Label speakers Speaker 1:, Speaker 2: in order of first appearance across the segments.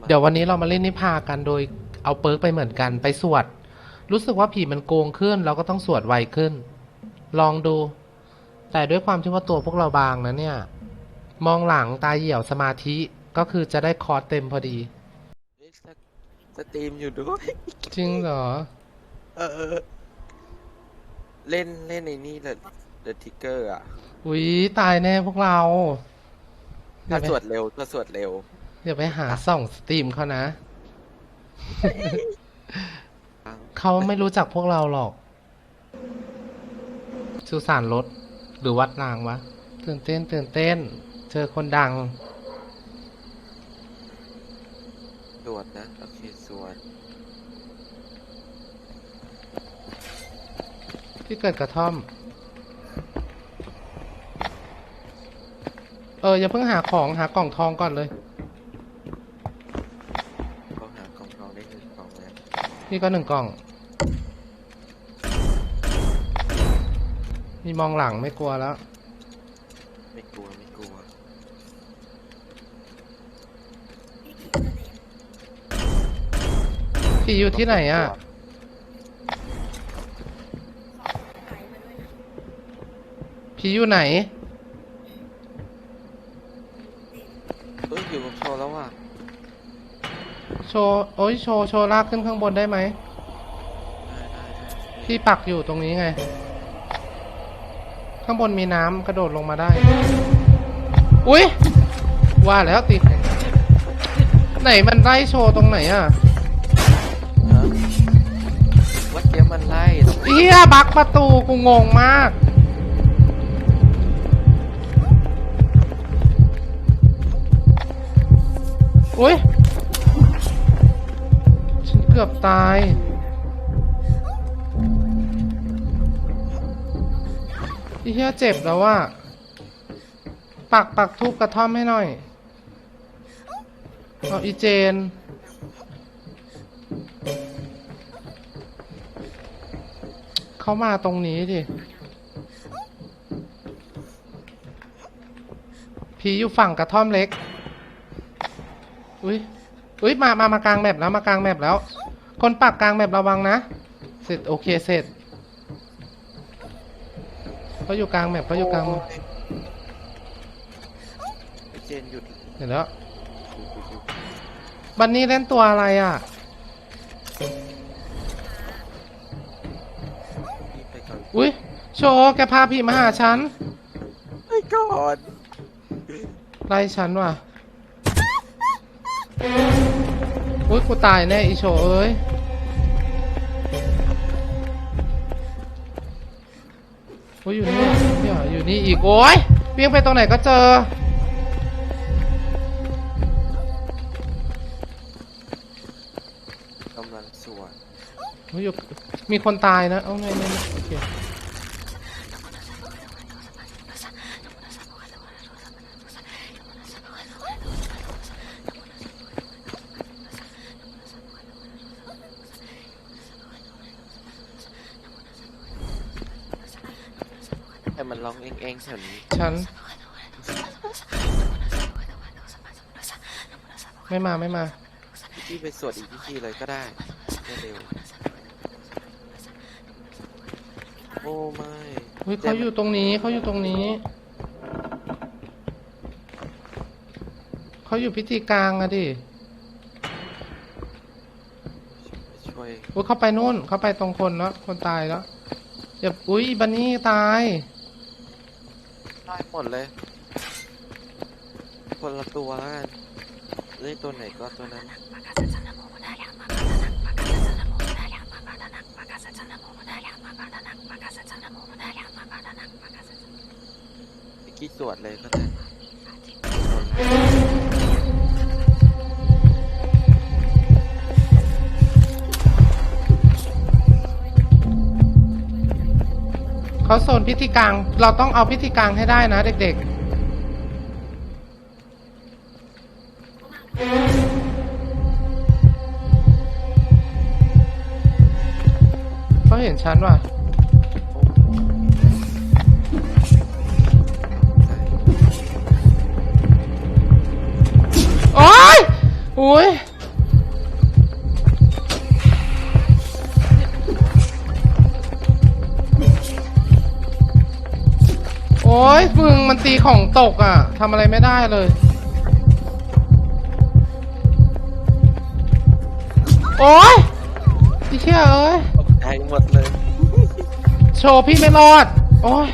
Speaker 1: มา
Speaker 2: เดี๋ยววันนี้เรามาเล่นนิพากันโดยเอาเปิร์กไปเหมือนกันไปสวด รู้สึกว่าผีมันโกงขึ้น เราก็ต้องสวดไวขึ้น ลองดู แต่ด้วยความที่ว่าตัวพวกเราบางนะเนี่ย มองหลังตาเหี่ยวสมาธิก็คือจะได้คอร์สเต็มพอดี
Speaker 1: เฮ้ยสสตรีมอยู่ด้วย
Speaker 2: จริงเหรอ
Speaker 1: เออ เล่นเล่นในนี่เดอะเดอะทิกเกอร์อะ
Speaker 2: อุ๊ย ตายแน่พวกเรา
Speaker 1: ถ้าสวดเร็วก็สวดเร็ว
Speaker 2: เดี๋ยวไปหาส่องสตรีมเขานะ เขาไม่รู้จักพวกเราหรอกสุสานรถหรือวัดรางวะ ตื่นเต้น ตื่นเต้น เจอคนดัง
Speaker 1: สวดนะ โอเคสวด
Speaker 2: ที่เกิดกระท่อม เออ อย่าเพิ่งหาของหากล่องทองก่อนเลย
Speaker 1: เขาหากล่องทองได้หนึ่งกล่องแล้ว
Speaker 2: นี่ก็หนึ่งกล่องมีมองหลังไม่กลัวแล้ว
Speaker 1: ไม่กลัวไม่กลัว
Speaker 2: ผีอยู่ที่ไหนอะ ผีอยู่ไหน
Speaker 1: เอ้ยอยู่กับโชว์แล้วว่ะ
Speaker 2: โชว์โอ้ยโชว์โชว์ลากขึ้นข้างบนได้ไหม
Speaker 1: ได้ได้ได้
Speaker 2: พี่ปักอยู่ตรงนี้ไง ข้างบนมีน้ำกระโดดลงมาได้ อุ้ยว่าแล้วติไหนมันไล่โชว์ตรงไหนอะ
Speaker 1: ฮะวัดเกี้ยมันไล่ตรง
Speaker 2: เฮียบักประตูกูงงมากอุ้ยฉัน เกือบตายอีเฮียเจ็บแล้วว่าปักปักทุบกระท่อมให้หน่อย เอาอีเจน เขามาตรงนี้ดิผีอยู่ฝั่งกระท่อมเล็ก อุ้ยอุ้ยมามามากลางแมปแล้วมากลางแมปแล้ว คนปักกลางแมประวังนะ เสร็จโอเคเสร็จเขาอยู่กลางแมปเขาอยู่กลางแมป
Speaker 1: ไอเจนหยุด
Speaker 2: เห็นแล้ว
Speaker 1: หยุดหยุดหยุด
Speaker 2: บันนี่เล่นตัวอะไรอะ
Speaker 1: พี่ไปก่อน
Speaker 2: อุ้ยโชว์แกพาผีมาหาฉัน
Speaker 1: ไปก่อน
Speaker 2: ไล่ฉันว่ะ อุ้ยกูตายแน่อีโชว์เอ้ย นี่ยอยู่นี่อีกโอ้ยวิ่งไปตรงไหนก็เจอ
Speaker 1: กำลังสวด
Speaker 2: โอ้ยอยู่มีคนตายนะ เอาไงไงโอเค
Speaker 1: ให้มันร้อง เองเองๆแถวนี้
Speaker 2: ฉัน ไม่มาไม่มา
Speaker 1: พี่ไปสวดอีกพิธีเลยก็ได้ได้เร็วโอ้ไม่
Speaker 2: อุ้ยเขาอยู่ตรงนี้เขาอยู่ตรงนี้ เขาอยู่พิธีกลางอะดิ
Speaker 1: ช่วย
Speaker 2: อุ้ยเขาไปนู่นเขาไปตรงคนแล้วคนตายแล้วอย่าอุ้ยบันนี่ตาย
Speaker 1: ได้หมดเลย คนละตัวแล้วกันเล่ตัวไหนก็ตัวนั้นไปกี้สวดเลยก็ได้
Speaker 2: เขาโซนพิธีกลาง เราต้องเอาพิธีกลางให้ได้นะเด็กๆเขาเห็นฉันว่ะโอ๊ยโอ้ย โอ้ยมึงมันตีของตกอะทำอะไรไม่ได้เลย โอ้ยพี่เชื่อเอ้ย
Speaker 1: ตกใจหมดเลย
Speaker 2: โชว์พี่ไม่รอด โอ้ย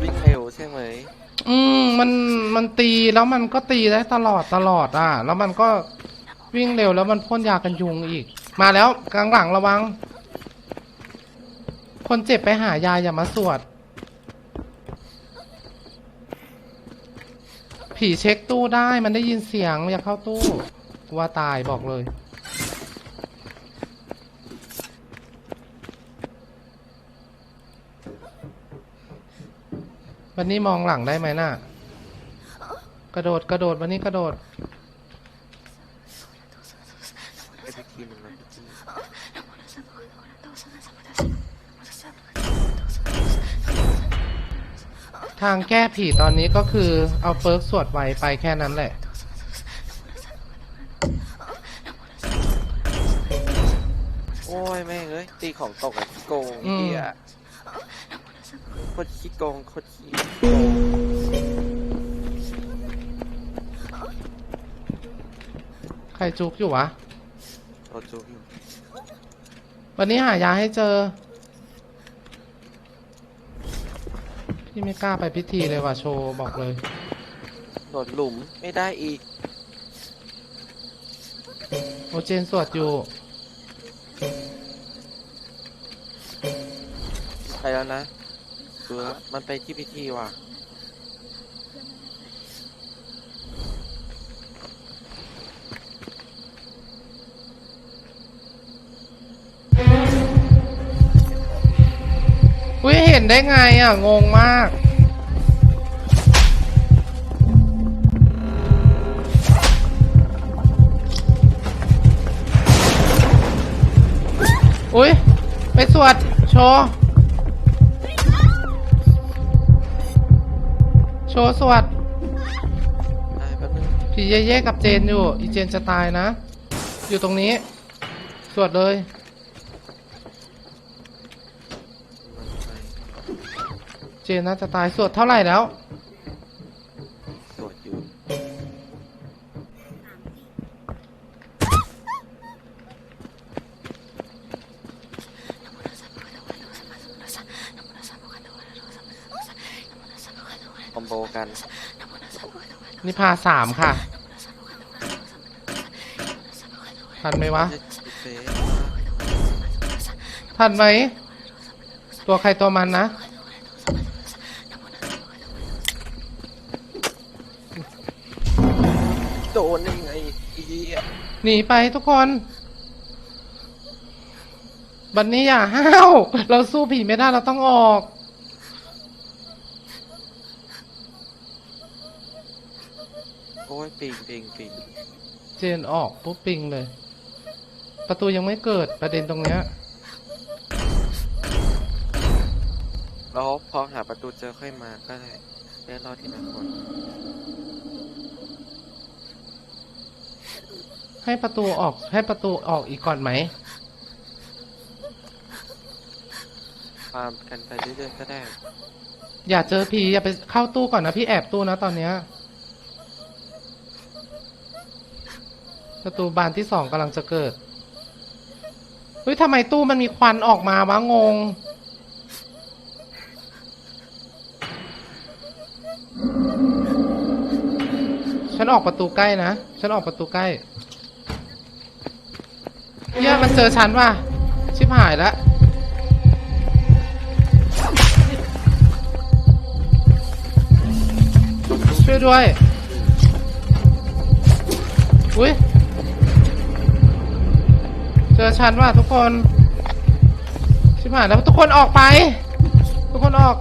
Speaker 1: วิ่งเร็วใช่ไหม
Speaker 2: อืมมันมันตีแล้วมันก็ตีได้ตลอดตลอดอะ แล้วมันก็วิ่งเร็วแล้วมันพ่นยากันยุงอีก มาแล้วกลางหลังระวัง คนเจ็บไปหายาอย่ามาสวด ผีเช็คตู้ได้มันได้ยินเสียงอย่าเข้าตู้กลัว่าตายบอกเลย วันนี้มองหลังได้ไหมน่ะ กระโดดกระโดดวันนี้กระโดด
Speaker 1: ไปไปกินมันนะพี่
Speaker 2: ทางแก้ผีตอนนี้ก็คือเอาเฟิร์กสวดไวไปแค่นั้นแหละ
Speaker 1: โอ้ยแม่งเอ้ยตีของตกอะขี้โกง
Speaker 2: อืม
Speaker 1: เฮียโคตรขี้โกงโคตรขี้โกง
Speaker 2: ใครจุกอยู่วะ
Speaker 1: เราจูบอยู่
Speaker 2: วันนี้หายาให้เจอ พี่ไม่กล้าไปพิธีเลยว่ะโชว์บอกเลย
Speaker 1: โดดหลุมไม่ได้อีก
Speaker 2: โอเจนสวดอยู่
Speaker 1: ไปแล้วนะเบื่อมันไปที่พิธีว่ะ
Speaker 2: นได้ไงอะ งงมาก อุ้ย ไปสวด โชว์ โชว์สวด
Speaker 1: ได้แป๊บนึง
Speaker 2: ผีเย่ๆกับเจนอยู่ อีเจนจะตายนะ อยู่ตรงนี้ สวดเลย
Speaker 1: มันไป
Speaker 2: เจนน่าจะตายสวดเท่าไหร่แล้ว
Speaker 1: สวดอยู่คอมโบกัน
Speaker 2: นี่พาสามค่ะ ทันไหมวะ
Speaker 1: เซ
Speaker 2: ทันไหม ตัวใครตัวมันนะ
Speaker 1: โด นยังไงอีอะ
Speaker 2: หนีไปทุกคน บันนี้อย่าห้าว เราสู้ผีไม่ได้เราต้องออก
Speaker 1: โอ้ยปิงปิงปิง
Speaker 2: เจนออกปุ๊บปิงเลย ประตูยังไม่เกิดประเด็นตรงเนี้ย
Speaker 1: แล้วพอหาประตูเจอค่อยมาก็ได้ได้รอดทีละคน
Speaker 2: ให้ประตูออกให้ประตูออกอีกก่อนไหม
Speaker 1: ฟาร์มกันไปเรื่อยๆก็ได้
Speaker 2: อย่าเจอผีอย่าไปเข้าตู้ก่อนนะพี่แอบตู้นะตอนเนี้ยประตูบานที่สองกำลังจะเกิดเฮ้ยทำไมตู้มันมีควันออกมาวะงง ฉันออกประตูใกล้นะ ฉันออกประตูใกล้ เหี้ยมันเจอฉันว่ะ ชิบหายแล้วช่วยด้วย อุ้ย เจอฉันว่ะทุกคน ชิบหายแล้วทุกคนออกไป ทุกคนออก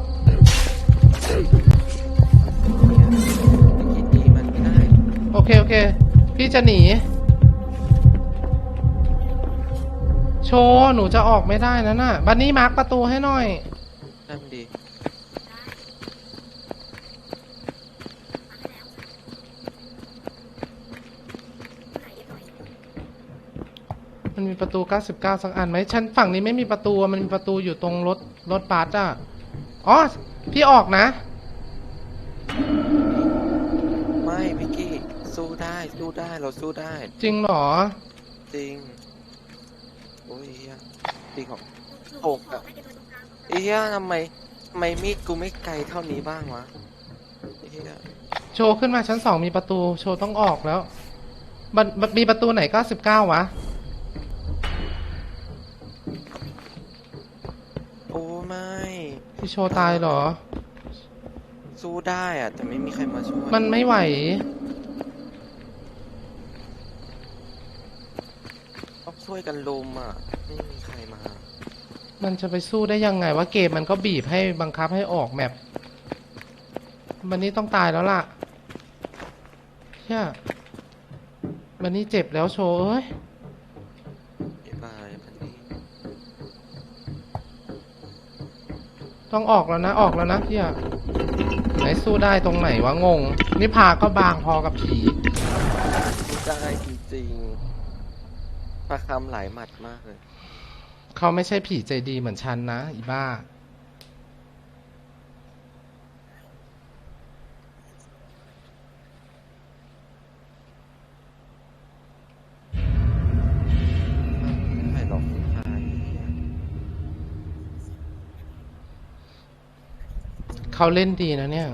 Speaker 1: กินดีมันไม่ได้
Speaker 2: โอเค โอเค พี่จะหนี โชว์หนูจะออกไม่ได้นะน่ะ บันนี้มาร์กประตูให้หน่อย
Speaker 1: นั่นดี
Speaker 2: มันมีประตู 99 สักอันไหมฉันฝั่งนี้ไม่มีประตูอะมันมีประตูอยู่ตรงรถรถบัสอะ อ๋อ พี่ออกนะ
Speaker 1: ไม่พิกกี้สู้ได้สู้ได้เราสู้ได้
Speaker 2: จริงเหรอ
Speaker 1: จริง โอ้ยเฮียตีของโอกอะเฮียทำไมทำไมมีดกูไม่ไกลเท่านี้บ้างวะเฮีย
Speaker 2: โชว์ขึ้นมาชั้นสองมีประตู โชว์ต้องออกแล้วมันมันมีประตูไหน99วะ
Speaker 1: โอ้ไม่
Speaker 2: พี่โชว์ตายเหรอ
Speaker 1: สู้ได้อะแต่ไม่มีใครมาช่วย
Speaker 2: มันไม่ไหว
Speaker 1: ต้อง ช่วยกันลุมอะไม่มีใครมา
Speaker 2: มันจะไปสู้ได้ยังไงว่าเกมมันก็บีบให้บังคับให้ออกแมปวันนี้ต้องตายแล้วล่ะเฮียวันนี้เจ็บแล้วโชว์เอ้ย
Speaker 1: เดี๋ยวบายพันนี้
Speaker 2: ต้องออกแล้วนะออกแล้วนะเฮียไหนสู้ได้ตรงไหนวะงง นี่พาก็บางพอกับผี
Speaker 1: สู้ได้จริง ๆพระคำหลายหมัดมากเลย
Speaker 2: เขาไม่ใช่ผีใจดีเหมือนฉันนะ อีบ้า
Speaker 1: ไม่ใครหรอกผู้ชาย
Speaker 2: เขาเล่นดีนะเนี่ย